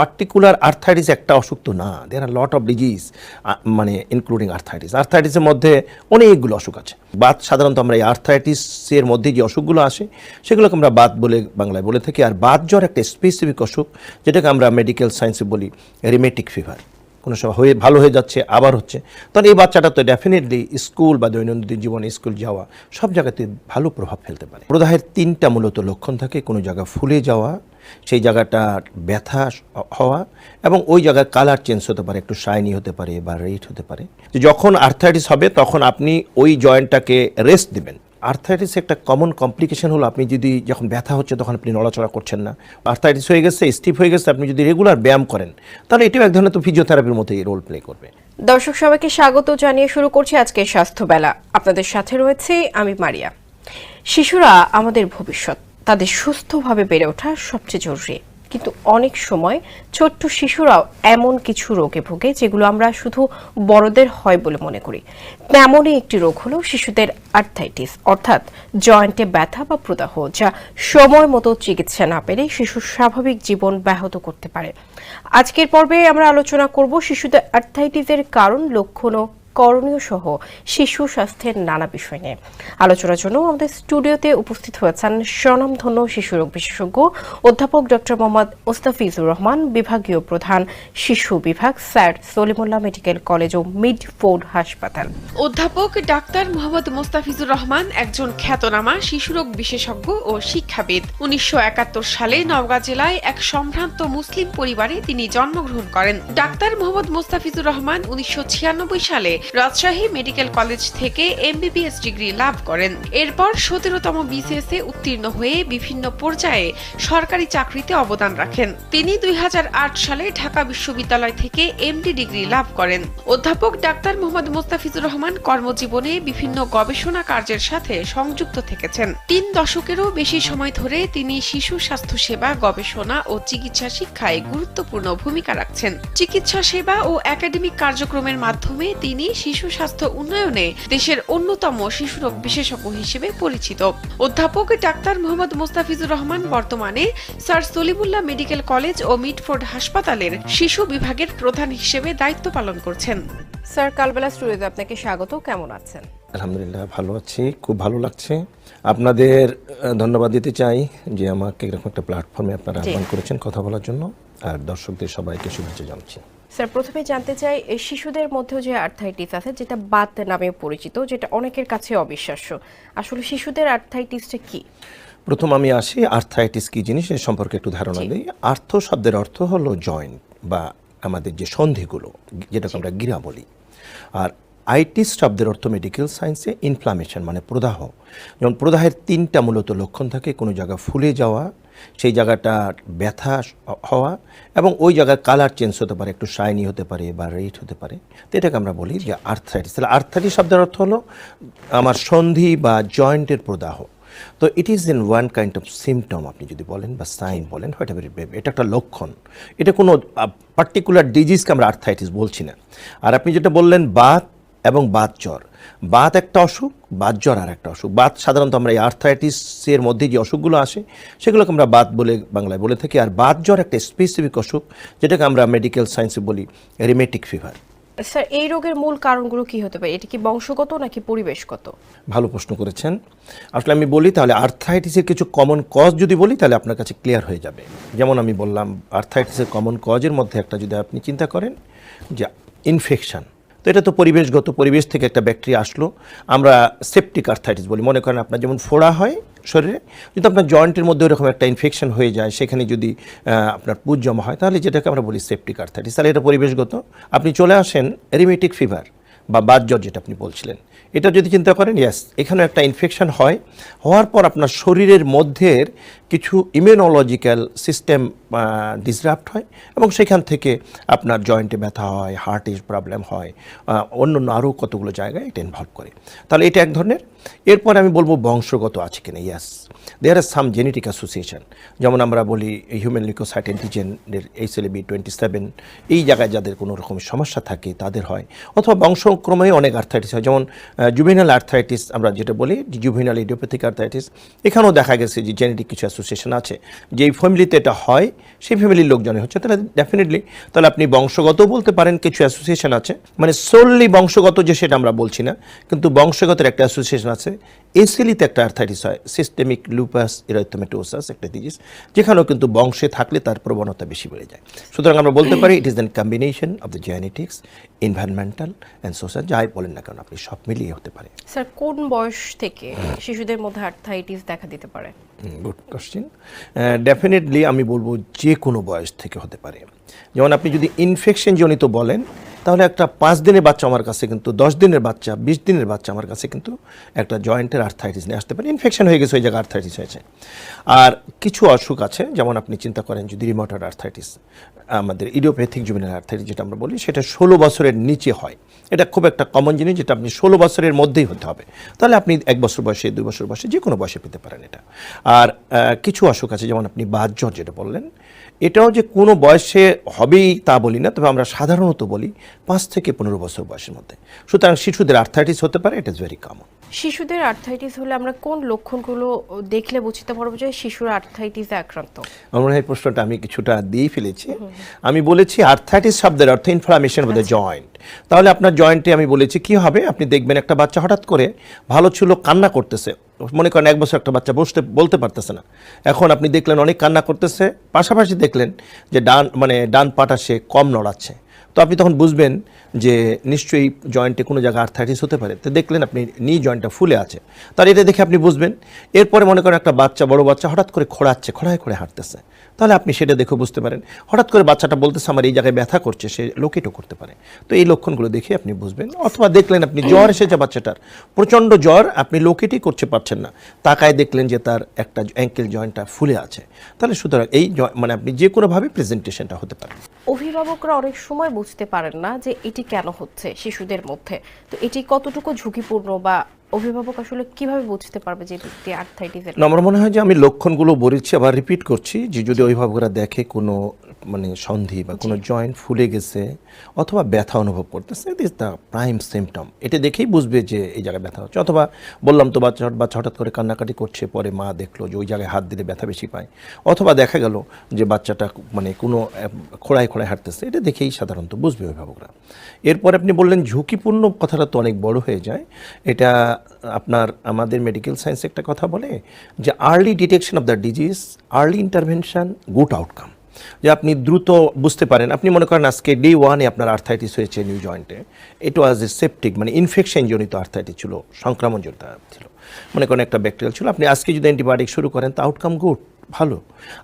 Particular arthritis একটা অসুখ তো না। There are lot of disease মানে ইনক্লুডিং আর্থাইটিস আর্থাইটিসের মধ্যে অনেকগুলো অসুখ আছে। বাত সাধারণত আমরা এই আর্থাইটিসের মধ্যে যে অসুখগুলো আসে, সেগুলোকে আমরা বাত বলে বাংলায় বলে থাকি। আর বাত জ্বর একটা স্পেসিফিক অসুখ, যেটাকে আমরা মেডিকেল সায়েন্সে বলি রিমেটিক ফিভার কোনো সময় হয়ে, ভালো হয়ে যাচ্ছে, আবার হচ্ছে। তখন এই বাচ্চাটা তো ডেফিনেটলি স্কুল বা দৈনন্দিন জীবনে স্কুল যাওয়া সব জায়গাতে ভালো প্রভাব ফেলতে পারে। প্রদাহের তিনটা মূলত লক্ষণ থাকে। কোনো জায়গা ফুলে যাওয়া সেই জায়গাটা ব্যথা হওয়া এবং ওই জায়গায় কালার চেঞ্জ হতে পারে, একটু শাইনি হতে পারে বা রেড হতে পারে। যখন আর্থাইটিস হবে, তখন আপনি ওই জয়েন্টটাকে রেস্ট দিবেন। আর্থাইটিস একটা কমন কমপ্লিকেশন হলো, আপনি যদি যখন ব্যথা হচ্ছে, তখন আপনি নড়াচড়া করছেন না। আর্থাইটিস হয়ে গেছে স্টিফ হয়ে গেছে, আপনি যদি রেগুলার ব্যায়াম করেন, তাহলে এটাও এক ধরনের তো ফিজিওথেরাপির মতোই রোল প্লে করবে। দর্শক, সবাইকে স্বাগত জানিয়ে শুরু করছি আজকের স্বাস্থ্যবেলা। আপনাদের সাথে রয়েছে আমি মারিয়া। শিশুরা আমাদের ভবিষ্যৎ তাদের সুস্থভাবে বেড়ে ওঠা সবচেয়ে জরুরি। কিন্তু অনেক সময় ছোট্ট শিশুরাও এমন কিছু রোগে ভোগে যেগুলো আমরা শুধু বড়দের হয় বলে মনে করি। তেমনই একটি রোগ হলো শিশুদের আর্থাইটিস অর্থাৎ জয়েন্টে ব্যথা বা প্রদাহ, যা সময় মতো চিকিৎসা না পেলে শিশুর স্বাভাবিক জীবন ব্যাহত করতে পারে। আজকের পর্বে আমরা আলোচনা করব শিশুদের আর্থাইটিসের কারণ, লক্ষণ ও করণীয় সহ শিশু স্বাস্থ্যের নানা বিষয় নিয়ে। আলোচনার জন্য আমাদের স্টুডিওতে উপস্থিত হয়েছেন স্বনামধন্য শিশু রোগ বিশেষজ্ঞ অধ্যাপক ডক্টর মোহাম্মদ মোস্তাফিজুর রহমান, বিভাগীয় প্রধান শিশু বিভাগ, স্যার সলিমুল্লাহ মেডিকেল কলেজ ও মিডফোর্ড হাসপাতাল। অধ্যাপক ডাক্তার মোহাম্মদ মোস্তাফিজুর রহমান একজন খ্যাতনামা শিশুরোগ বিশেষজ্ঞ ও শিক্ষাবিদ। উনিশশো একাত্তর সালে নওগাঁ জেলায় এক সম্ভ্রান্ত মুসলিম পরিবারে তিনি জন্মগ্রহণ করেন। ডাক্তার মোহাম্মদ মোস্তাফিজুর রহমান উনিশশো ছিয়ানব্বই সালে রাজশাহী মেডিকেল কলেজ থেকে এমবিবিএস ডিগ্রি লাভ করেন। এরপর সতেরোতম বিসিএস এ উত্তীর্ণ হয়ে বিভিন্ন পর্যায়ে সরকারি চাকরিতে অবদান রাখেন। তিনি দুই হাজার আট সালে ঢাকা বিশ্ববিদ্যালয় থেকে এমডি ডিগ্রি লাভ করেন। অধ্যাপক ডাক্তার মোহাম্মদ মোস্তাফিজুর রহমান কর্মজীবনে বিভিন্ন গবেষণা কার্যের সাথে সংযুক্ত থেকেছেন। তিন দশকেরও বেশি সময় ধরে তিনি শিশু স্বাস্থ্য সেবা, গবেষণা ও চিকিৎসা শিক্ষায় গুরুত্বপূর্ণ ভূমিকা রাখছেন। চিকিৎসা সেবা ও একাডেমিক কার্যক্রমের মাধ্যমে তিনি শিশু স্বাস্থ্য উন্নয়নে দেশের অন্যতম শিশুরোগ বিশেষজ্ঞ হিসেবে পরিচিত। অধ্যাপক ডাক্তার মোহাম্মদ মোস্তাফিজুর রহমান বর্তমানে স্যার সলিমুল্লাহ মেডিকেল কলেজ ও মিডফোর্ড হাসপাতালের শিশু বিভাগের প্রধান হিসেবে দায়িত্ব পালন করছেন। স্যার কালবেলা স্টুডিওতে আপনাকে স্বাগত। কেমন আছেন? আলহামদুলিল্লাহ ভালো আছি। খুব ভালো লাগছে। আপনাদের ধন্যবাদ দিতে চাই যে আমাকে এরকম একটা প্ল্যাটফর্মে আপনারা আহ্বান করেছেন কথা বলার জন্য। আর দর্শকদের সবাইকে শুভেচ্ছা জানাচ্ছি। স্যার প্রথমে জানতে চাই এই শিশুদের মধ্যে যে আর্থাইটিস আছে যেটা বাত নামে পরিচিত যেটা অনেকের কাছে অবিশ্বাস্য। আসলে শিশুদের আর্থাইটিসটা কি? প্রথম আমি আসি আর্থাইটিস কি জিনিস এ সম্পর্কে একটু ধারণা। দিই। আর্থ শব্দের অর্থ হলো জয়েন্ট বা আমাদের যে সন্ধিগুলো যেটাকে আমরা গিরা বলি। আর আইটিস শব্দের অর্থ মেডিকেল সায়েন্সে ইনফ্লামেশন মানে প্রদাহ। যেমন প্রদাহের তিনটা মূলত লক্ষণ থাকে, কোনো জায়গা ফুলে যাওয়া, সেই জায়গাটা ব্যথা হওয়া এবং ওই জায়গায় কালার চেঞ্জ হতে পারে, একটু শাইনি হতে পারে বা রেড হতে পারে। তো এটাকে আমরা বলি যে আর্থ্রাইটিস তাহলে আর্থ্রাইটিস শব্দের অর্থ হলো আমার সন্ধি বা জয়েন্টের প্রদাহ। তো it is in one kind of symptom আপনি যদি বলেন বা সাইন বলেন হোয়াট এভার এটা একটা লক্ষণ। এটা কোনো পার্টিকুলার ডিজিজকে আমরা আর্থাইটিস বলছি না। আর আপনি যেটা বললেন বাত এবং বাত জ্বর। বাত একটা অসুখ বাত জ্বর আর একটা অসুখ। বাত সাধারণত আমরা এই আর্থাইটিসের মধ্যে যে অসুখগুলো আসে সেগুলোকে আমরা বাত বলে বাংলায় বলে থাকি। আর বাত জ্বর একটা স্পেসিফিক অসুখ যেটাকে আমরা মেডিকেল সায়েন্সে বলি রিমেটিক ফিভার স্যার এই রোগের মূল কারণগুলো কি হতে পারে? এটা কি বংশগত নাকি পরিবেশগত? ভালো প্রশ্ন করেছেন। আসলে আমি বলি তাহলে আর্থাইটিসের কিছু কমন কজ যদি বলি তাহলে আপনার কাছে ক্লিয়ার হয়ে যাবে। যেমন আমি বললাম আর্থাইটিসের কমন কজের মধ্যে একটা যদি আপনি চিন্তা করেন যে ইনফেকশন তো এটা তো পরিবেশগত পরিবেশ থেকে একটা ব্যাকটেরিয়া আসলো। আমরা সেপটিক আর্থাইটিস বলি। মনে করেন আপনার যেমন ফোড়া হয় শরীরে, যদি আপনার জয়েন্টের মধ্যে ওরকম একটা ইনফেকশন হয়ে যায়, সেখানে যদি আপনার পুজ জমা হয়, তাহলে যেটাকে আমরা বলি সেপটিক আর্থাইটিস তাহলে এটা পরিবেশগত। আপনি চলে আসেন রিমেটিক ফিভার বা বাতজ্বর যেটা আপনি বলছিলেন। এটা যদি চিন্তা করেন ইয়াস এখানে একটা ইনফেকশন হয়। হওয়ার পর আপনার শরীরের মধ্যের কিছু ইমিউনোলজিক্যাল সিস্টেম ডিসরাপ্ট হয় এবং সেখান থেকে আপনার জয়েন্টে ব্যথা হয় হার্টে প্রবলেম হয় অন্য অন্য আরও কতগুলো জায়গায় এটা ইনভলভ করে। তাহলে এটা এক ধরনের। এরপর আমি বলব বংশগত আছে কিনা ইয়াস দেয়ার আর সাম জেনেটিক অ্যাসোসিয়েশন যেমন আমরা বলি human leukocyte অ্যান্টিজেনের H L B twenty seven এই জায়গায় যাদের কোনো রকম সমস্যা থাকে তাদের হয়। অথবা বংশক্রমে অনেক আর্থাইটিস হয়, যেমন জুভেনাল আর্থাইটিস আমরা যেটা বলি জুভেনাল ইডিওপ্যাথিক আর্থাইটিস এখানেও দেখা গেছে যে জেনেটিক কিছু অ্যাসোসিয়েশন আছে। যে ফ্যামিলিতে এটা হয়, সেই ফ্যামিলির লোকজনে হচ্ছে, তাহলে ডেফিনেটলি তাহলে আপনি বংশগত বলতে পারেন, কিছু অ্যাসোসিয়েশন আছে। মানে সোললি বংশগত যে সেটা আমরা বলছি না, কিন্তু বংশগতের একটা অ্যাসোসিয়েশন আছে। এসিলিতে একটা আর্থাইটিস হয় সিস্টেমিক লুপাস ইরাইথোমেটোসাস একটা ডিজিজ যেখানেও কিন্তু বংশে থাকলে তার প্রবণতা বেশি বেড়ে যায়। সুতরাং আমরা বলতে পারি it is then combination of the genetics environmental and social যাই বলেন না কেন, আপনি সব মিলিয়ে হতে পারে। স্যার কোন বয়স থেকে শিশুদের মধ্যে আর্থাইটিস দেখা দিতে পারে? গুড কোশ্চেন ডেফিনেটলি আমি বলব যে কোনো বয়স থেকে হতে পারে। যেমন আপনি যদি ইনফেকশন জনিত বলেন, তাহলে একটা পাঁচ দিনের বাচ্চা আমার কাছে কিন্তু, দশ দিনের বাচ্চা, বিশ দিনের বাচ্চা আমার কাছে কিন্তু একটা জয়েন্টের আর্থাইটিস নিয়ে আসতে পারে। ইনফেকশন হয়ে গেছে, ওই জায়গায় আর্থাইটিস হয়েছে। আর কিছু অসুখ আছে, যেমন আপনি চিন্তা করেন যদি রিমোটার আর্থাইটিস আমাদের ইডিওপ্যাথিক জুবিনাল আর্থাইটিস যেটা আমরা বলি, সেটা ষোলো বছরের নিচে হয়। এটা খুব একটা কমন জিনিস, যেটা আপনি ষোলো বছরের মধ্যেই হতে হবে। তাহলে আপনি এক বছর বয়সে, দুই বছর বয়সে যে কোনো বয়সে পেতে পারেন এটা। আর কিছু অসুখ আছে, যেমন আপনি বাহ্যর যেটা বললেন, এটাও যে কোনো বয়সে হবেই তা বলি না তবে আমরা সাধারণত বলি পাঁচ থেকে পনেরো বছর বয়সের মধ্যে। সুতরাং শিশুদের আর্থাইটিস হতে পারে ইট ইজ ভেরি কমন শিশুদের আর্থাইটিস হলে আমরা কোন লক্ষণগুলো দেখলে বুঝতে পারব যে শিশুর আর্থাইটিসে আক্রান্ত? আমার মনে হয় এই প্রশ্নটা আমি কিছুটা দিয়ে ফেলেছি। আমি বলেছি আর্থাইটিস শব্দের অর্থ ইনফ্লামেশন উইথ জয়েন্ট তাহলে আপনার জয়েন্টে আমি বলেছি, কি হবে? আপনি দেখবেন একটা বাচ্চা হঠাৎ করে ভালো ছিল, কান্না করতেছে। মনে করেন এক বছর একটা বাচ্চা বসতে, বলতে পারতেছে না। এখন আপনি দেখলেন অনেক কান্না করতেছে, পাশাপাশি দেখলেন যে ডান মানে ডান পাটা সে কম নড়াচ্ছে। তো আপনি তখন বুঝবেন যে নিশ্চয়ই জয়েন্টে কোনো জায়গায় আর্থাইটিস হতে পারে। তো দেখলেন আপনি নি জয়েন্টটা ফুলে আছে। তার এটা দেখে আপনি বুঝবেন। এরপরে মনে করেন একটা বাচ্চা বড় বাচ্চা হঠাৎ করে খোড়াচ্ছে খোড়ায় খোড়ায় হাঁটতেছে। তাহলে আপনি সেটা দেখে বুঝতে পারেন। হঠাৎ করে বাচ্চাটা বলতেছে আমার এই জায়গায় ব্যথা করছে সে লোকেটও করতে পারে। তো এই লক্ষণগুলো দেখে আপনি বুঝবেন। অথবা দেখলেন আপনি জ্বর এসেছে বাচ্চাটার। প্রচণ্ড জ্বর আপনি লোকেটই করতে পারছেন না। তাকায় দেখলেন যে তার একটা অ্যাঙ্কেল জয়েন্টটা ফুলে আছে। তাহলে সুতরাং এই মানে আপনি যে কোনোভাবে প্রেজেন্টেশনটা হতে পারে। অভিভাবকরা অনেক সময় বুঝতে পারেন না যে এটি কেন হচ্ছে শিশুদের মধ্যে। তো এটি কতটুকু ঝুঁকিপূর্ণ বা অভিভাবক আসলে কীভাবে বুঝতে পারবে যে ব্যক্তি আর্থাইটিসের আমার মনে হয় যে আমি লক্ষণগুলো বলেছি আবার রিপিট করছি যে যদি অভিভাবকরা দেখে কোনো মানে সন্ধি বা কোনো জয়েন্ট ফুলে গেছে অথবা ব্যথা অনুভব করতেছে it this the prime symptom এটা দেখেই বুঝবে যে এই জায়গায় ব্যথা হচ্ছে। অথবা বললাম তো বাচ্চা বাচ্চা হঠাৎ করে কান্নাকাটি করছে পরে মা দেখল যে ওই জায়গায় হাত দিলে ব্যথা বেশি পায়। অথবা দেখা গেল যে বাচ্চাটা মানে কোনো খোড়ায় খোড়ায় হাঁটতেছে এটা দেখেই সাধারণত বুঝবে অভিভাবকরা। এরপর আপনি বললেন ঝুঁকিপূর্ণ কথাটা তো অনেক বড় হয়ে যায়। এটা আপনার আমাদের মেডিকেল সায়েন্স একটা কথা বলে যে early detection of the disease early intervention good outcome যে আপনি দ্রুত বুঝতে পারেন। আপনি মনে করেন আজকে ডে ওয়ানে আপনার আর্থাইটিস হয়েছে নিউ জয়েন্টে ইট ওয়াজ এ সেপটিক মানে ইনফেকশন জনিত আর্থাইটিস ছিল সংক্রমণ জনিত ছিল। মনে করেন একটা ব্যাকটেরিয়াল ছিল। আপনি আজকে যদি অ্যান্টিবায়োটিক শুরু করেন তা আউটকাম গুড ভালো।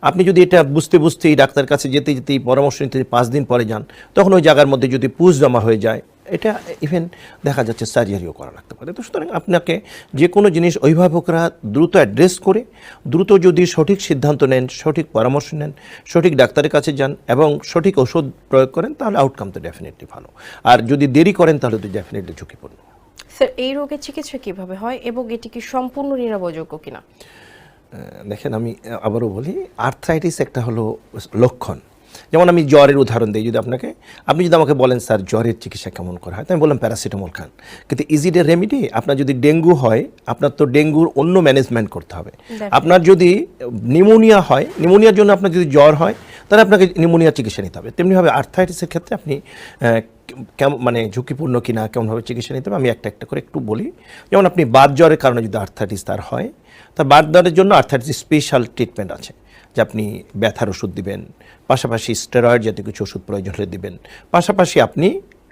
আপনি যদি এটা বুঝতে বুঝতেই ডাক্তার কাছে যেতে যেতেই পরামর্শ নিতে পাঁচ দিন পরে যান, তখন ওই জায়গার মধ্যে যদি পুষ জমা হয়ে যায় এটা ইভেন দেখা যাচ্ছে সার্জারিও করা লাগতে পারে। তো সুতরাং আপনাকে যে কোনো জিনিস অভিভাবকরা দ্রুত অ্যাড্রেস করে দ্রুত যদি সঠিক সিদ্ধান্ত নেন সঠিক পরামর্শ নেন সঠিক ডাক্তারের কাছে যান এবং সঠিক ওষুধ প্রয়োগ করেন তাহলে আউটকাম তো ডেফিনেটলি ভালো। আর যদি দেরি করেন তাহলে তো ডেফিনেটলি ঝুঁকিপূর্ণ। স্যার এই রোগের চিকিৎসা কীভাবে হয় এবং এটি কি সম্পূর্ণ নিরাপদযোগ্য কিনা? দেখেন আমি আবারও বলি আর্থ্রাইটিস একটা হলো লক্ষণ। যেমন আমি জ্বরের উদাহরণ দিই যদি আপনাকে। আপনি যদি আমাকে বলেন স্যার জ্বরের চিকিৎসা কেমন করা হয়? তো আমি বললাম প্যারাসিটামল খান। কিন্তু ইজিডে রেমিডি আপনার যদি ডেঙ্গু হয় আপনার তো ডেঙ্গুর অন্য ম্যানেজমেন্ট করতে হবে। আপনার যদি নিউমোনিয়া হয় নিউমোনিয়ার জন্য আপনার যদি জ্বর হয় তাহলে আপনাকে নিউমোনিয়া চিকিৎসা নিতে হবে। তেমনিভাবে আর্থাইটিসের ক্ষেত্রে আপনি কেমন মানে ঝুঁকিপূর্ণ কিনা কেমনভাবে চিকিৎসা নিতে হবে আমি একটা একটা করে একটু বলি। যেমন আপনি বাত জ্বরের কারণে যদি আর্থাইটিস তার হয় তা বাত জ্বরের জন্য আর্থাইটিস স্পেশাল ট্রিটমেন্ট আছে। যে আপনি ব্যথার ওষুধ দিবেন পাশাপাশি স্টেরয়েড জাতীয় কিছু ওষুধ প্রয়োজন হলে দিবেন। পাশাপাশি আপনি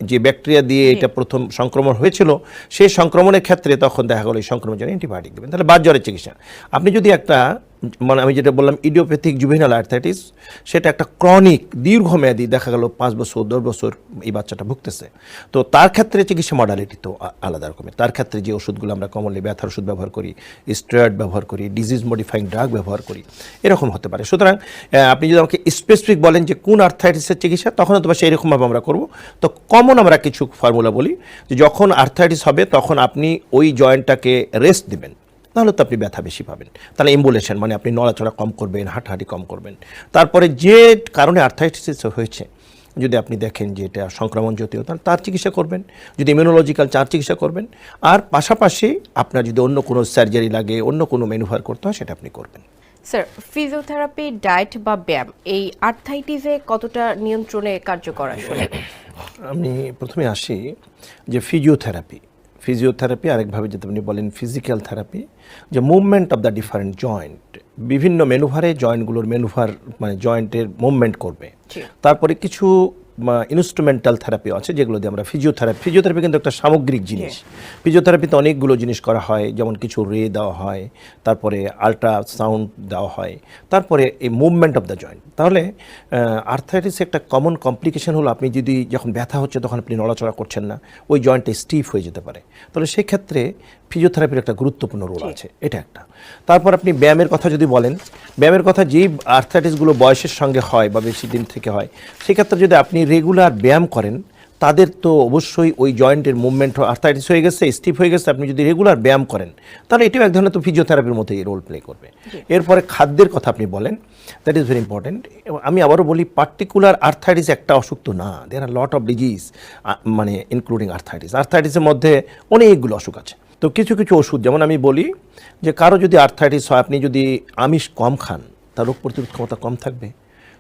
যে ব্যাকটেরিয়া দিয়ে এটা প্রথম সংক্রমণ হয়েছিল সেই সংক্রমণের ক্ষেত্রে তখন দেখা গেল এই সংক্রমণের জন্য অ্যান্টিবায়োটিক দেবেন। তাহলে বাদ জ্বরের চিকিৎসা। আপনি যদি একটা মানে আমি যেটা বললাম, ইডিওপ্যাথিক জুভেনাল আর্থাইটিস সেটা একটা ক্রনিক, দীর্ঘমেয়াদী, দেখা গেল পাঁচ বছর, দশ বছর এই বাচ্চাটা ভুগতেছে। তো তার ক্ষেত্রে চিকিৎসা মডালিটি তো আলাদা রকমের। তার ক্ষেত্রে যে ওষুধগুলো আমরা কমনলি ব্যথার ওষুধ ব্যবহার করি স্টেরয়েড ব্যবহার করি ডিজিজ মডিফাইং ড্রাগ ব্যবহার করি, এরকম হতে পারে। সুতরাং আপনি যদি আমাকে স্পেসিফিক বলেন যে কোন আর্থাইটিসের চিকিৎসা, তখন হয়তো সেই রকমভাবে আমরা করব। তো কমন আমরা কিছু ফর্মুলা বলি যে যখন আর্থাইটিস হবে, তখন আপনি ওই জয়েন্টটাকে রেস্ট দিবেন। তাহলে তো আপনি ব্যথা বেশি পাবেন। তাহলে এম্বুলেশন মানে আপনি নড়াচড়া কম করবেন হাঁটাহাঁটি কম করবেন। তারপরে যে কারণে আর্থাইটিস হয়েছে যদি আপনি দেখেন যে এটা সংক্রমণ জাতীয় তাহলে তার চিকিৎসা করবেন। যদি ইমিউনোলজিক্যাল চার চিকিৎসা করবেন। আর পাশাপাশি আপনার যদি অন্য কোনো সার্জারি লাগে অন্য কোনো মেনুভার করতে হয় সেটা আপনি করবেন। স্যার ফিজিওথেরাপি ডায়েট বা ব্যায়াম এই আর্থাইটিসে কতটা নিয়ন্ত্রণে কার্যকর আসলে? আমি প্রথমে আসি যে ফিজিওথেরাপি ফিজিওথেরাপি আরেকভাবে যদি আপনি বলেন ফিজিক্যাল থেরাপি যে movement of the different joint বিভিন্ন মেনুভারে জয়েন্টগুলোর মেনুভার মানে জয়েন্টের মুভমেন্ট করবে। তারপরে কিছু ইনস্ট্রুমেন্টাল থেরাপি আছে যেগুলো দিয়ে আমরা ফিজিওথেরাপি ফিজিওথেরাপি কিন্তু একটা সামগ্রিক জিনিস। ফিজিওথেরাপিতে অনেকগুলো জিনিস করা হয় যেমন কিছু রে দেওয়া হয় তারপরে আল্ট্রা সাউন্ড দেওয়া হয় তারপরে এই মুভমেন্ট অফ দ্য জয়েন্ট তাহলে আর্থাইটিস একটা কমন কমপ্লিকেশন হলো আপনি যদি যখন ব্যথা হচ্ছে তখন আপনি নড়াচড়া করছেন না ওই জয়েন্টটা স্টিফ হয়ে যেতে পারে। তাহলে সেক্ষেত্রে ফিজিওথেরাপির একটা গুরুত্বপূর্ণ রোল আছে এটা একটা। তারপর আপনি ব্যায়ামের কথা যদি বলেন ব্যায়ামের কথা যেই আর্থাইটিসগুলো বয়সের সঙ্গে হয় বা বেশি দিন থেকে হয় সেক্ষেত্রে যদি আপনি রেগুলার ব্যায়াম করেন তাদের তো অবশ্যই ওই জয়েন্টের মুভমেন্ট আর্থাইটিস হয়ে গেছে স্টিফ হয়ে গেছে আপনি যদি রেগুলার ব্যায়াম করেন তাহলে এটাও এক ধরনের তো ফিজিওথেরাপির মধ্যেই রোল প্লে করবে। এরপরে খাদ্যের কথা আপনি বলেন দ্যাট ইজ ভেরি ইম্পর্টেন্ট আমি আবারও বলি পার্টিকুলার আর্থাইটিস একটা অসুখ তো না there are lot of disease মানে ইনক্লুডিং আর্থাইটিস আর্থাইটিসের মধ্যে অনেকগুলো অসুখ আছে। তো কিছু কিছু ওষুধ যেমন আমি বলি যে কারও যদি আর্থাইটিস হয় আপনি যদি আমিষ কম খান তার রোগ প্রতিরোধ ক্ষমতা কম থাকবে?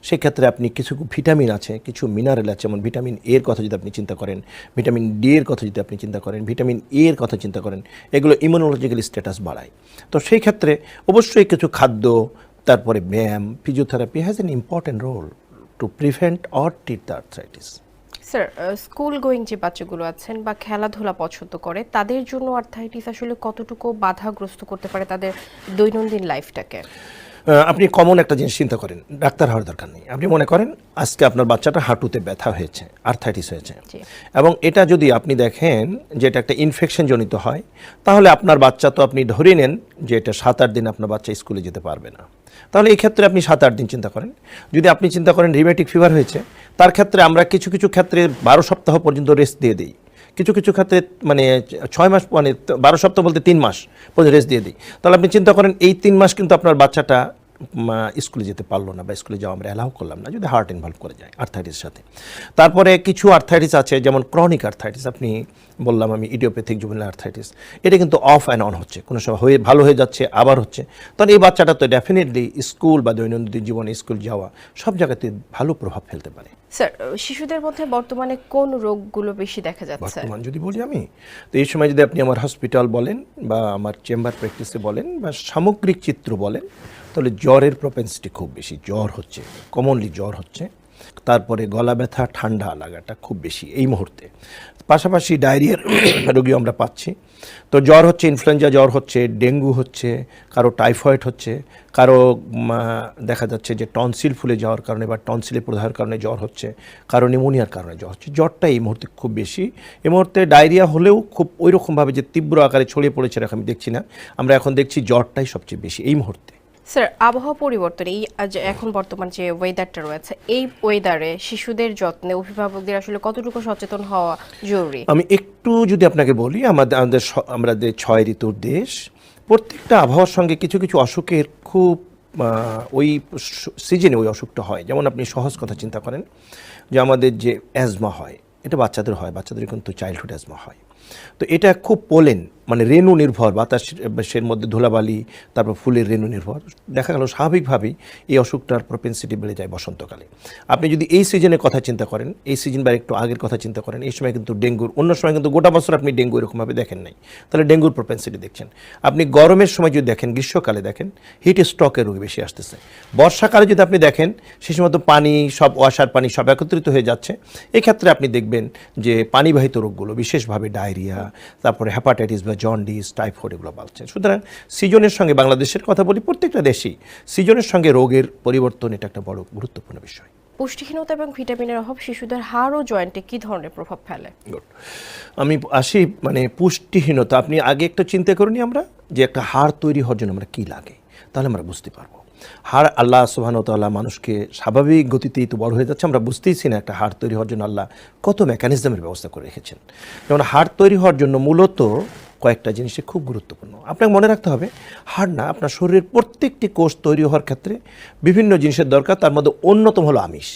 সেক্ষেত্রে আপনি কিছু ভিটামিন আছে, কিছু মিনারেল আছে, যেমন ভিটামিন এর কথা যদি আপনি চিন্তা করেন ভিটামিন ডি এর কথা যদি আপনি চিন্তা করেন ভিটামিন এ এর কথা চিন্তা করেন, এগুলো ইমিউনোলজিক্যাল স্ট্যাটাস বাড়ায়। তো সেই ক্ষেত্রে অবশ্যই কিছু খাদ্য, তারপরে ব্যায়াম physiotherapy has an important role to prevent or treat the arthritis sir school going যে বাচ্চাগুলো আছেন বা খেলাধুলা পছন্দ করে, তাদের জন্য আর্থাইটিস আসলে কতটুকু বাধাগ্রস্ত করতে পারে তাদের দৈনন্দিন লাইফটাকে আপনি কমন একটা জিনিস চিন্তা করেন ডাক্তার হওয়ার দরকার নেই। আপনি মনে করেন আজকে আপনার বাচ্চাটা হাঁটুতে ব্যথা হয়েছে আর্থাইটিস হয়েছে। এবং এটা যদি আপনি দেখেন যে এটা একটা ইনফেকশন জনিত হয় তাহলে আপনার বাচ্চা তো আপনি ধরে নেন যে এটা সাত আট দিন আপনার বাচ্চা স্কুলে যেতে পারবে না। তাহলে এই ক্ষেত্রে আপনি সাত আট দিন চিন্তা করেন। যদি আপনি চিন্তা করেন রিমেটিক ফিভার হয়েছে তার ক্ষেত্রে আমরা কিছু কিছু ক্ষেত্রে বারো সপ্তাহ পর্যন্ত রেস্ট দিয়ে দিই। কিছু কিছু ক্ষেত্রে মানে ছয় মাস মানে বারো সপ্তাহ বলতে তিন মাস পর্যন্ত রেস্ট দিয়ে দিই। তাহলে আপনি চিন্তা করেন, এই তিন মাস কিন্তু আপনার বাচ্চাটা স্কুলে যেতে পারল না বা স্কুলে যাওয়া আমরা অ্যালাউ করলাম না যদি হার্ট ইনভলভ করে যায় আর্থাইটিসের সাথে। তারপরে কিছু আর্থাইটিস আছে যেমন ক্রনিক আর্থাইটিস আপনি বললাম আমি ইডিওপ্যাথিক জুবিনাল আর্থাইটিস এটা কিন্তু অফ অ্যান্ড অন হচ্ছে কোনো সময় হয়ে ভালো হয়ে যাচ্ছে আবার হচ্ছে। তখন এই বাচ্চাটা তো ডেফিনেটলি স্কুল বা দৈনন্দিন জীবনে স্কুল যাওয়া সব জায়গাতে ভালো প্রভাব ফেলতে পারে। স্যার শিশুদের মধ্যে বর্তমানে কোন রোগগুলো বেশি দেখা যাচ্ছে? বর্তমান যদি বলি আমি তো এই সময় যদি আপনি আমার হসপিটাল বলেন বা আমার চেম্বার প্র্যাকটিসে বলেন বা সামগ্রিক চিত্র বলেন তাহলে জ্বরের প্রপেন্সিটি খুব বেশি। জ্বর হচ্ছে কমনলি জ্বর হচ্ছে। তারপরে গলা ব্যথা, ঠান্ডা লাগাটা খুব বেশি এই মুহূর্তে। পাশাপাশি ডায়রিয়ার রোগীও আমরা পাচ্ছি। তো জ্বর হচ্ছে ইনফ্লুয়েঞ্জা জ্বর হচ্ছে, ডেঙ্গু হচ্ছে, কারও টাইফয়েড হচ্ছে, কারও দেখা যাচ্ছে যে টনসিল ফুলে যাওয়ার কারণে বা টনসিলে প্রদাহের কারণে জ্বর হচ্ছে, কারও নিউমোনিয়ার কারণে জ্বর হচ্ছে। জ্বরটা এই মুহূর্তে খুব বেশি। এই মুহূর্তে ডায়রিয়া হলেও খুব ওই রকমভাবে যে তীব্র আকারে ছড়িয়ে পড়েছে এরকম আমি দেখছি না। আমরা এখন দেখছি জ্বরটাই সবচেয়ে বেশি এই মুহূর্তে। স্যার, আবহাওয়া পরিবর্তন, এই এখন বর্তমান যে ওয়েদারটা রয়েছে, এই ওয়েদারে শিশুদের যত্নে অভিভাবকদের আসলে কতটুকু সচেতন হওয়া জরুরি? আমি একটু যদি আপনাকে বলি, আমাদের আমাদের স- আমাদের ছয় ঋতুর দেশ, প্রত্যেকটা আবহাওয়ার সঙ্গে কিছু কিছু অসুখের খুব ওই সিজনে ওই অসুখটা হয়। যেমন আপনি সহজ কথা চিন্তা করেন যে আমাদের যে অ্যাজমা হয়, এটা বাচ্চাদের হয়, বাচ্চাদের কিন্তু চাইল্ডহুড অ্যাজমা হয়। তো এটা খুব পোলেন মানে রেণু নির্ভর বাতাসের মধ্যে ধুলাবালি, তারপর ফুলের রেণু নির্ভর, দেখা গেল স্বাভাবিকভাবেই এই অসুখটার প্রপেন্সিটি বেড়ে যায় বসন্তকালে। আপনি যদি এই সিজনের কথা চিন্তা করেন, এই সিজন বা একটু আগের কথা চিন্তা করেন, এই সময় কিন্তু ডেঙ্গুর, অন্য সময় কিন্তু গোটা বছর আপনি ডেঙ্গু এরকমভাবে দেখেন নাই। তাহলে ডেঙ্গুর প্রপেন্সিটি দেখছেন। আপনি গরমের সময় যদি দেখেন, গ্রীষ্মকালে দেখেন হিট স্ট্রোকের রোগী বেশি আসতেছে। বর্ষাকালে যদি আপনি দেখেন সেই সময় তো পানি, সব ওয়াসার পানি সব একত্রিত হয়ে যাচ্ছে। এক্ষেত্রে আপনি দেখবেন যে পানিবাহিত রোগগুলো, বিশেষভাবে ডায়রিয়া, তারপরে হ্যাপাটাইটিস বা জন্ডিস টাইফয়েড এগুলো বাড়ছে। সুতরাং সিজনের সঙ্গে বাংলাদেশের কথা বলি প্রত্যেকটা দেশেই সিজনের সঙ্গে রোগের পরিবর্তন এটা একটা বড় গুরুত্বপূর্ণ বিষয়। পুষ্টিহীনতা এবং ভিটামিনের অভাব শিশুদের হাড় ও জয়েন্টে কি ধরনের প্রভাব ফেলে? আমি আসি মানে পুষ্টিহীনতা আপনি আগে একটা চিন্তা করিনি আমরা যে একটা হাড় তৈরি হওয়ার জন্য আমরা কী লাগে তাহলে আমরা বুঝতে পারব। হাড় আল্লাহ সুবাহানতাল্লাহ মানুষকে স্বাভাবিক গতিতেই তো বড় হয়ে যাচ্ছে আমরা বুঝতেইছি না একটা হাড় তৈরি হওয়ার জন্য আল্লাহ কত মেকানিজমের ব্যবস্থা করে রেখেছেন। যেমন হাড় তৈরি হওয়ার জন্য মূলত কয়েকটা জিনিসে খুব গুরুত্বপূর্ণ। আপনাকে মনে রাখতে হবে, হাড় না, আপনার শরীরের প্রত্যেকটি কোষ তৈরি হওয়ার ক্ষেত্রে বিভিন্ন জিনিসের দরকার, তার মধ্যে অন্যতম হলো আমিষ,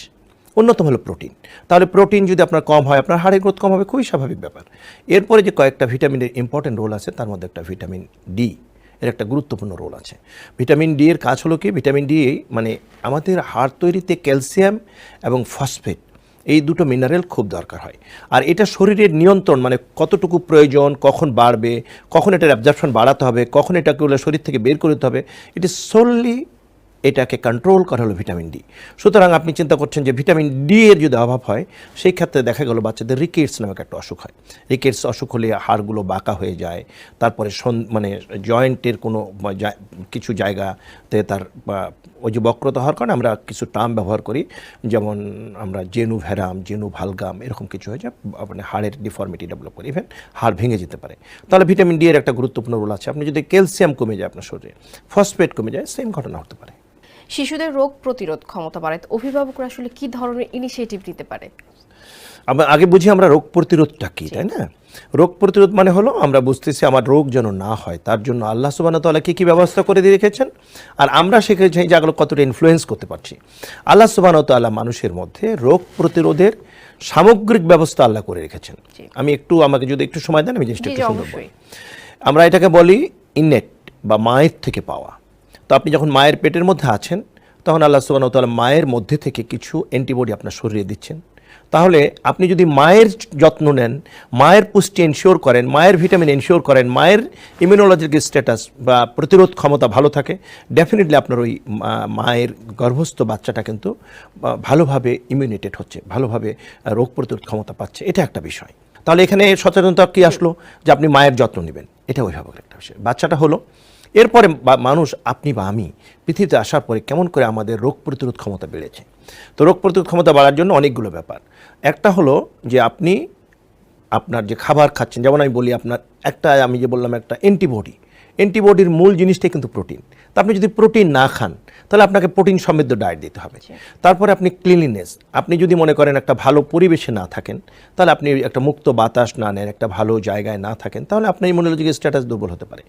অন্যতম হলো প্রোটিন। তাহলে প্রোটিন যদি আপনার কম হয়, আপনার হাড়ের গ্রোথ কম হবে, খুবই স্বাভাবিক ব্যাপার। এরপরে যে কয়েকটা ভিটামিনের ইম্পর্টেন্ট রোল আছে, তার মধ্যে একটা ভিটামিন ডি এর একটা গুরুত্বপূর্ণ রোল আছে। ভিটামিন ডি এর কাজ হলো কি? ভিটামিন ডি মানে আমাদের হাড় তৈরিতে ক্যালসিয়াম এবং ফসফেট এই দুটো মিনারেল খুব দরকার হয়। আর এটা শরীরের নিয়ন্ত্রণ মানে কতটুকু প্রয়োজন, কখন বাড়বে, কখন এটার অ্যাবজর্পশন বাড়াতে হবে, কখন এটাকে শরীর থেকে বের করে দিতে হবে ইজ সোললি এটাকে কন্ট্রোল করা হলো ভিটামিন ডি সুতরাং আপনি চিন্তা করছেন যে ভিটামিন ডি এর যদি অভাব হয়, সেই ক্ষেত্রে দেখা গেল বাচ্চাদের রিকেটস নামক একটা অসুখ হয়। রিকেটস অসুখ হলে হাড়গুলো বাঁকা হয়ে যায়, তারপরে মানে জয়েন্টের কোনো কিছু জায়গাতে তার ওই যে বক্রতা হওয়ার কারণে আমরা কিছু টার্ম ব্যবহার করি, যেমন আমরা জেনু ভ্যারাম জেনু ভালগাম এরকম কিছু হয়ে যায় মানে হাড়ের ডিফর্মিটি ডেভেলপ করে ইভেন হাড় ভেঙে যেতে পারে। তাহলে ভিটামিন ডি এর একটা গুরুত্বপূর্ণ রোল আছে। আপনি যদি ক্যালসিয়াম কমে যায় আপনার শরীরে ফসফেট কমে যায় সেম ঘটনা হতে পারে। শিশুদের রোগ প্রতিরোধ ক্ষমতা বাড়াতে অভিভাবকরা আসলে কি ধরনের ইনিশিয়েটিভ নিতে পারে? আমরা আগে বুঝি আমরা রোগ প্রতিরোধটা কি তাই না? রোগ প্রতিরোধ মানে হলো আমরা বুঝতেছি আমার রোগ যেন না হয় তার জন্য আল্লাহ সুবাহ তাআলা কী কি ব্যবস্থা করে দিয়ে রেখেছেন? আর আমরা শিখেছি যে এগুলো কতটা ইনফ্লুয়েন্স করতে পারছি। আল্লাহ সুবাহ তাআলা মানুষের মধ্যে রোগ প্রতিরোধের সামগ্রিক ব্যবস্থা আল্লাহ করে রেখেছেন। আমি একটু আমাকে যদি একটু সময় দেন আমি জিনিসটা একটু সুন্দর আমরা এটাকে বলি ইনেট বা মায়ের থেকে পাওয়া। তো আপনি যখন মায়ের পেটের মধ্যে আছেন, তখন আল্লাহ সুবাহ তাআলা মায়ের মধ্যে থেকে কিছু অ্যান্টিবডি আপনার শরীরে দিচ্ছেন। তাহলে আপনি যদি মায়ের যত্ন নেন, মায়ের পুষ্টি এনশিওর করেন, মায়ের ভিটামিন এনশিওর করেন, মায়ের ইমিউনোলজিক্যাল স্ট্যাটাস বা প্রতিরোধ ক্ষমতা ভালো থাকে, ডেফিনেটলি আপনার ওই মায়ের গর্ভস্থ বাচ্চাটা কিন্তু ভালোভাবে ইমিউনেটেড হচ্ছে, ভালোভাবে রোগ প্রতিরোধ ক্ষমতা পাচ্ছে। এটা একটা বিষয়। তাহলে এখানে সচেতনতা কী আসলো? যে আপনি মায়ের যত্ন নেবেন। এটা অভিভাবকের একটা বিষয়। বাচ্চাটা হলো এরপরে মানুষ আপনি বা আমি পৃথিবীতে আসার পরে কেমন করে আমাদের রোগ প্রতিরোধ ক্ষমতা বেড়েছে? তো রোগ প্রতিরোধ ক্ষমতা বাড়ার জন্য অনেকগুলো ব্যাপার। একটা হলো যে আপনি আপনার যে খাবার খাচ্ছেন, যেমন আমি বলি আপনার একটা আমি যে বললাম একটা অ্যান্টিবডি। অ্যান্টিবডির মূল জিনিসটাই কিন্তু প্রোটিন। তা আপনি যদি প্রোটিন না খান তাহলে আপনাকে প্রোটিন সমৃদ্ধ ডায়েট দিতে হবে। তারপরে আপনি ক্লিনলিনেস আপনি যদি মনে করেন একটা ভালো পরিবেশে না থাকেন তাহলে আপনি একটা মুক্ত বাতাস না নেন একটা ভালো জায়গায় না থাকেন তাহলে আপনার ইমিউনোলজিক্যাল স্ট্যাটাস দুর্বল হতে পারে।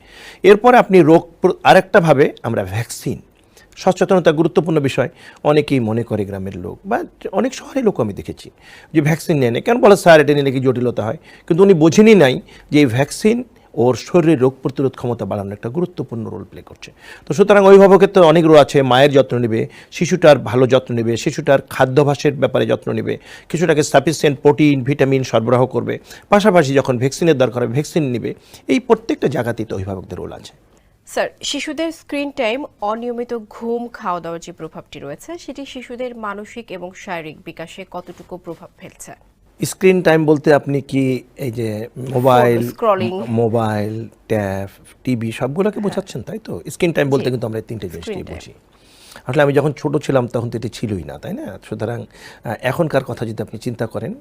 এরপরে আপনি রোগ আরেকটাভাবে আমরা ভ্যাকসিন সচেতনতা গুরুত্বপূর্ণ বিষয়। অনেকেই মনে করে গ্রামের লোক বা অনেক শহরের লোক আমি দেখেছি যে ভ্যাকসিন নেয় না। কেন বলে স্যার এটা নিয়ে নাকি জটিলতা হয়? কিন্তু উনি বোঝেনই নাই যে এই ভ্যাকসিন ওর শরীরের রোগ প্রতিরোধ ক্ষমতা বাড়ানোর একটা গুরুত্বপূর্ণ রোল প্লে করছে। তো সুতরাং অভিভাবকের তো অনেক রোল আছে, মায়ের যত্ন নেবে, শিশুটার ভালো যত্ন নেবে, শিশুটার খাদ্যাভ্যাসের ব্যাপারে যত্ন নেবে, কিছুটাকে সাফিসিয়েন্ট প্রোটিন ভিটামিন সরবরাহ করবে, পাশাপাশি যখন ভ্যাকসিনের দরকার হবে ভ্যাকসিন নেবে। এই প্রত্যেকটা জায়গাতেই তো অভিভাবকদের রোল আছে। স্যার শিশুদের স্ক্রিন টাইম অনিয়মিত ঘুম খাওয়া দাওয়ার যে প্রভাবটি রয়েছে, সেটি শিশুদের মানসিক এবং শারীরিক বিকাশে কতটুকু প্রভাব ফেলছে? স্ক্রিন টাইম বলতে আপনি কি এই যে মোবাইল. মোবাইল ট্যাব টিভি সবগুলোকে বোঝাচ্ছেন তাই তো? স্ক্রিন টাইম বলতে কিন্তু আমরা তিনটে time. বুঝি। আসলে আমি যখন ছোট ছিলাম তখন তো এটি ছিলই না তাই না? সুতরাং এখনকার কথা যদি আপনি চিন্তা করেন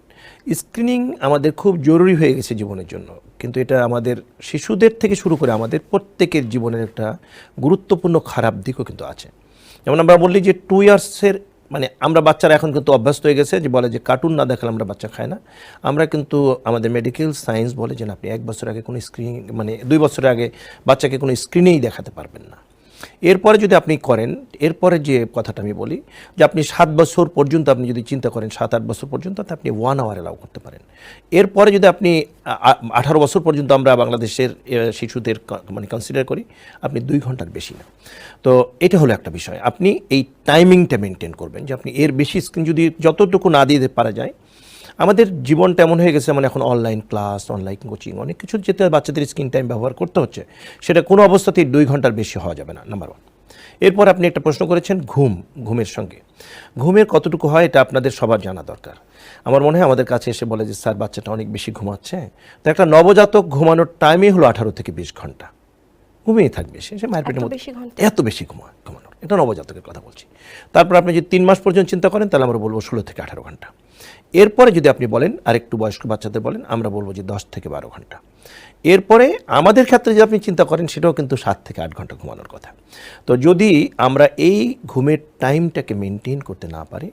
স্ক্রিনিং আমাদের খুব জরুরি হয়ে গেছে জীবনের জন্য। কিন্তু এটা আমাদের শিশুদের থেকে শুরু করে আমাদের প্রত্যেকের জীবনের একটা গুরুত্বপূর্ণ খারাপ দিকও কিন্তু আছে। যেমন আমরা বললি যে টু ইয়ার্সের মানে আমরা বাচ্চারা এখন কিন্তু অভ্যস্ত হয়ে গেছে যে বলে যে কার্টুন না দেখালে আমরা বাচ্চা খায় না। আমরা কিন্তু আমাদের মেডিকেল সায়েন্স বলে যে আপনি এক বছর আগে কোনো স্ক্রিন মানে দুই বছর আগে বাচ্চাকে কোনো স্ক্রিনেই দেখাতে পারবেন না। এরপরে যদি আপনি করেন, এরপরে যে কথাটা আমি বলি, যে আপনি সাত বছর পর্যন্ত আপনি যদি চিন্তা করেন, সাত আট বছর পর্যন্ত আপনি ওয়ান আওয়ার অ্যালাউ করতে পারেন। এরপরে যদি আপনি আঠারো বছর পর্যন্ত আমরা বাংলাদেশের শিশুদের মানে কনসিডার করি, আপনি দুই ঘণ্টার বেশি না। তো এটা হলো একটা বিষয়। আপনি এই টাইমিংটা মেনটেন করবেন, যে আপনি এর বেশি স্ক্রিন যদি যতটুকু না দিয়ে পারা যায় আমাদের জীবনটা এমন হয়ে গেছে মানে এখন অনলাইন ক্লাস অনলাইন কোচিং অনেক কিছু যেতে বাচ্চাদের স্ক্রিন টাইম ব্যবহার করতে হচ্ছে সেটা কোনো অবস্থাতেই দুই ঘণ্টার বেশি হওয়া যাবে না নাম্বার ওয়ান এরপর আপনি একটা প্রশ্ন করেছেন ঘুম ঘুমের সঙ্গে। ঘুমের কতটুকু হয় এটা আপনাদের সবার জানা দরকার। আমার মনে হয় আমাদের কাছে এসে বলে যে স্যার বাচ্চাটা অনেক বেশি ঘুমাচ্ছে। তো একটা নবজাতক ঘুমানোর টাইমই হলো আঠারো থেকে বিশ ঘণ্টা। ঘুমিয়ে থাকবে সে সে মায়ের পেটের মধ্যে এত বেশি ঘুমা ঘুমানোর। এটা নবজাতকের কথা বলছি। তারপর আপনি যদি তিন মাস পর্যন্ত চিন্তা করেন তাহলে আমরা বলব ষোলো থেকে আঠারো ঘণ্টা। এরপরে যদি আপনি বলেন, আরেকটু বয়স্ক বাচ্চাদের বলেন, আমরা বলব যে দশ থেকে বারো ঘণ্টা। এরপরে আমাদের ক্ষেত্রে যদি আপনি চিন্তা করেন, সেটাও কিন্তু সাত থেকে আট ঘণ্টা ঘুমানোর কথা। তো যদি আমরা এই ঘুমের টাইমটাকে মেনটেন করতে না পারে।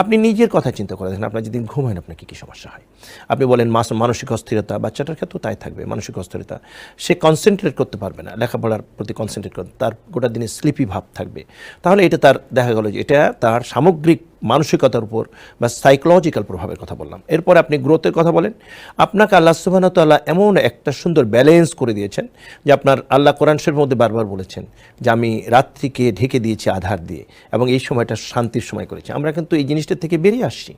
আপনি নিজের কথা চিন্তা করে দেখেন, আপনার যেদিন ঘুম হয় না আপনার কী কী সমস্যা হয়? আপনি বলেন মানসিক অস্থিরতা, বাচ্চাটার ক্ষেত্রেও তাই থাকবে, মানসিক অস্থিরতা। সে কনসেন্ট্রেট করতে পারবে না, লেখাপড়ার প্রতি কনসেন্ট্রেট করতে, তার গোটা দিনে স্লিপি ভাব থাকবে। তাহলে এটা তার, দেখা গেল যে এটা তার সামগ্রিক মানসিকতার উপর বা সাইকোলজিক্যাল প্রভাবের কথা বললাম। এরপর আপনি গ্রোথের কথা বলেন। আপনাকে আল্লাহ সুবাহতাল্লাহ এমন একটা সুন্দর ব্যালেন্স করে দিয়েছেন, যে আপনার আল্লাহ কোরআন শরীফের মধ্যে বারবার বলেছেন যে, আমি রাত্রিকে ঢেকে দিয়েছি আধার দিয়ে এবং এই সময়টা শান্তির সময় করেছি। আমরা কিন্তু এই জিনিসটা থেকে বেরিয়ে আসছি।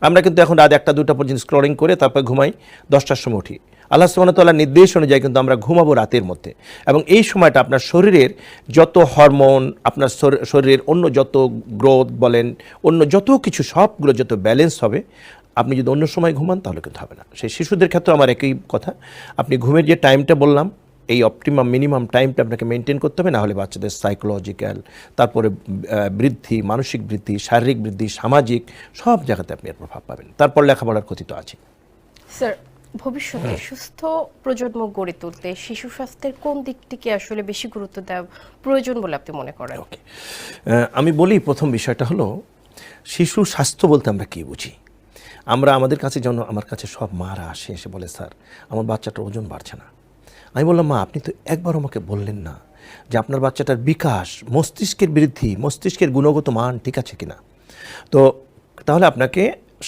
আমরা কিন্তু এখন রাত একটা দুটা পর্যন্ত স্ক্রলিং করে তারপর ঘুমাই দশটার সময় উঠি। আল্লাহ সুবাহতাল্লাহ নির্দেশ অনুযায়ী কিন্তু আমরা ঘুমাবো রাতের মধ্যে। এবং এই সময়টা আপনার শরীরের যত হরমোন আপনার শর- শরীরের অন্য যত গ্রোথ বলেন, অন্য যত কিছু, সবগুলো যত ব্যালেন্স হবে, আপনি যদি অন্য সময় ঘুমান তাহলে কিন্তু হবে না। সেই শিশুদের ক্ষেত্রে আমার একই কথা। আপনি ঘুমের যে টাইমটা বললাম এই অপটিমাম মিনিমাম টাইমটা আপনাকে মেনটেন করতে হবে না হলে বাচ্চাদের সাইকোলজিক্যাল তারপরে বৃদ্ধি মানসিক বৃদ্ধি শারীরিক বৃদ্ধি সামাজিক সব জায়গাতে আপনি এর প্রভাব পাবেন। তারপর লেখাপড়ার ক্ষতি তো আছে স্যার ভবিষ্যতে সুস্থ প্রজন্ম গড়ে তুলতে শিশু স্বাস্থ্যের কোন দিকটিকে আসলে বেশি গুরুত্ব দেওয়া প্রয়োজন বলে আপনি মনে করেন? ওকে আমি বলি প্রথম বিষয়টা হলো শিশু স্বাস্থ্য বলতে আমরা কী বুঝি? আমরা আমাদের কাছে যেন আমার কাছে সব মারা আসে এসে বলে স্যার আমার বাচ্চাটার ওজন বাড়ছে না। আমি বললাম, মা, আপনি তো একবার আমাকে বললেন না যে আপনার বাচ্চাটার বিকাশ, মস্তিষ্কের বৃদ্ধি, মস্তিষ্কের গুণগত মান ঠিক আছে কিনা? তো তাহলে আপনাকে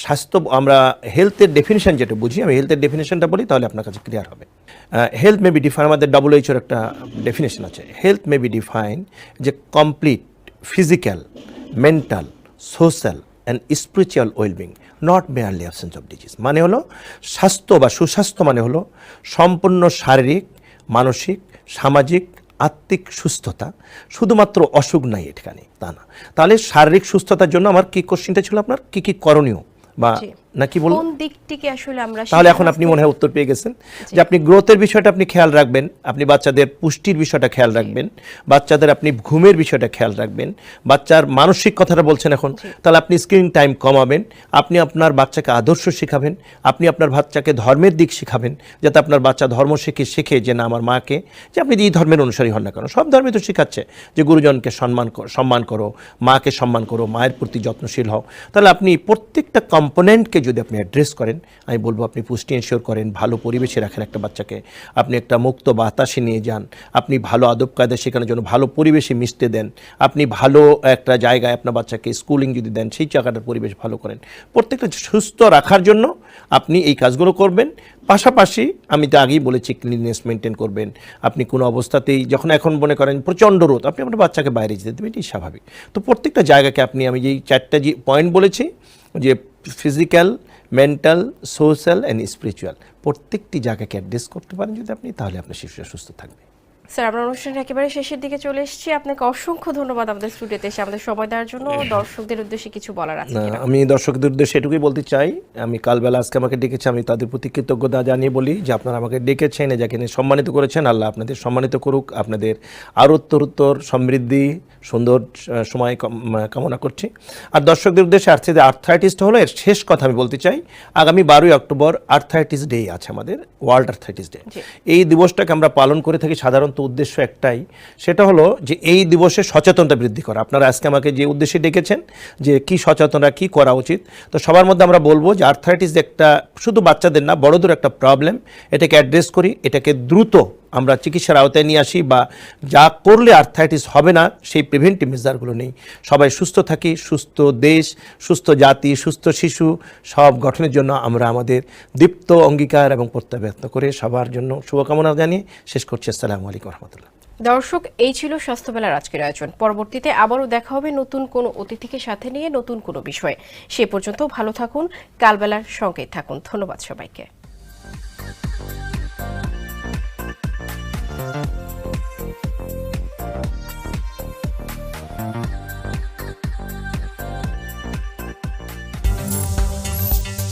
স্বাস্থ্য, আমরা হেলথের ডেফিনেশন যেটা বুঝি, আমি হেলথের ডেফিনেশনটা বলি, তাহলে আপনার কাছে ক্লিয়ার হবে। হেলথ মে বি ডিফাইন আমাদের ডব্লিউএইচওর একটা ডেফিনেশন আছে। হেলথ মে বি ডিফাইন যে complete physical mental social and spiritual wellbeing not merely absence of disease মানে হলো স্বাস্থ্য বা সুস্বাস্থ্য মানে হলো সম্পূর্ণ শারীরিক, মানসিক, সামাজিক, আত্মিক সুস্থতা। শুধুমাত্র অসুখ নাই এখানে, তা না। তাহলে শারীরিক সুস্থতার জন্য আমার কী কোশ্চিনটা ছিল আপনার? কী কী করণীয় বা জি। না কি বলুন? কোন দিকটিকে আসলে আমরা তাহলে এখন আপনি মনে হয় উত্তর পেয়ে গেছেন। যে আপনি গ্রোথের বিষয়টা আপনি খেয়াল রাখবেন আপনি বাচ্চাদের পুষ্টির বিষয়টা খেয়াল রাখবেন বাচ্চাদের আপনি ঘুমের বিষয়টা খেয়াল রাখবেন বাচ্চার মানসিক কথাটা বলছেন এখন তাহলে আপনি স্ক্রিন টাইম কমাবেন আপনি আপনার বাচ্চাকে আদর্শ শেখাবেন আপনি আপনার বাচ্চাকে ধর্মের দিক শেখাবেন যাতে আপনার বাচ্চা ধর্ম শিখে শিখে যে না আমার মাকে যে আপনি এই ধর্মের অনুসারী হন না কেন সব ধর্মে তো শেখাচ্ছে যে গুরুজনকে সম্মান কর- সম্মান করো মাকে সম্মান করো মায়ের প্রতি যত্নশীল হও। তাহলে আপনি প্রত্যেকটা কম্পোনেন্টকে যদি আপনি অ্যাড্রেস করেন, আমি বলব আপনি পুষ্টি এনশিওর করেন, ভালো পরিবেশে রাখেন একটা বাচ্চাকে। আপনি একটা মুক্ত বাতাসে নিয়ে যান, আপনি ভালো আদব কায়দা শেখানোর জন্য ভালো পরিবেশে মিশতে দেন, আপনি ভালো একটা জায়গায় আপনার বাচ্চাকে স্কুলিং যদি দেন, সেই জায়গাটার পরিবেশ ভালো করেন। প্রত্যেকটা সুস্থ রাখার জন্য আপনি এই কাজগুলো করবেন। পাশাপাশি আমি তো আগেই বলেছি ক্লিননেস মেনটেন করবেন। আপনি কোনো অবস্থাতেই যখন এখন মনে করেন প্রচণ্ড রোদ, আপনি আপনার বাচ্চাকে বাইরে যেতে দেবেন, এটাই স্বাভাবিক। তো প্রত্যেকটা জায়গাকে আপনি, আমি যেই চারটা যে পয়েন্ট বলেছি যে physical mental social and spiritual প্রত্যেকটি জায়গাকে অ্যাড্রেস করতে পারেন যদি আপনি তাহলে আপনার শিশুরা সুস্থ থাকবে। স্যার আমরা অনুষ্ঠানের একেবারে শেষের দিকে চলে এসেছি। আপনাকে অসংখ্য ধন্যবাদ আমাদের স্টুডিওতে এসে আমাদের সময় দেওয়ার জন্য। দর্শকদের উদ্দেশ্যে কিছু বলার আছে আমি দর্শকদের উদ্দেশ্যে এটুকুই বলতে চাই। আমি কালবেলা আজকে আমাকে ডেকেছে আমি তাদের প্রতি কৃতজ্ঞতা জানিয়ে বলি যে আপনারা আমাকে ডেকেছেন যাকে নিয়ে সম্মানিত করেছেন। আল্লাহ আপনাদের সম্মানিত করুক আপনাদের আরও উত্তরোত্তর সমৃদ্ধি সুন্দর সময় কাম- কামনা করছি। আর দর্শকদের উদ্দেশ্যে আর্থিক আর্থাইটিসটা হলো এর শেষ কথা আমি বলতে চাই আগামী বারোই অক্টোবর আর্থাইটিস ডে আছে আমাদের ওয়ার্ল্ড আর্থাইটিস ডে এই দিবসটাকে আমরা পালন করে থাকি সাধারণত উদ্দেশ্য একটাই সেটা হলো যে এই দিবসে সচেতনতা বৃদ্ধি করা। আপনারা আজকে আমাকে যে উদ্দেশ্যে ডেকেছেন যে কি সচেতনতা কি করা উচিত তো সবার মধ্যে আমরা বলব যে আর্থাইটিস একটা শুধু বাচ্চাদের না বড়দের একটা প্রবলেম এটাকে অ্যাড্রেস করি এটাকে দ্রুত আমরা চিকিৎসার আওতায় নিয়ে আসি বা যা করলে আর্থাইটিস হবে না, সেই প্রিভেন্টিভ মেজারগুলো নেই। সবাই সুস্থ থাকি, সুস্থ দেশ, সুস্থ জাতি, সুস্থ শিশু, সব গঠনের জন্য আমরা আমাদের দীপ্ত অঙ্গীকার এবং প্রত্যয় করে সবার জন্য শুভকামনা জানিয়ে শেষ করছি। আসসালামু আলাইকুম রহমতুল্লাহ। দর্শক, এই ছিল স্বাস্থ্যবেলার আজকের আয়োজন। পরবর্তীতে আবারও দেখা হবে নতুন কোনো অতিথিকে সাথে নিয়ে নতুন কোনো বিষয়ে। সে পর্যন্ত ভালো থাকুন, কালবেলার সঙ্গে থাকুন। ধন্যবাদ সবাইকে। Thank you.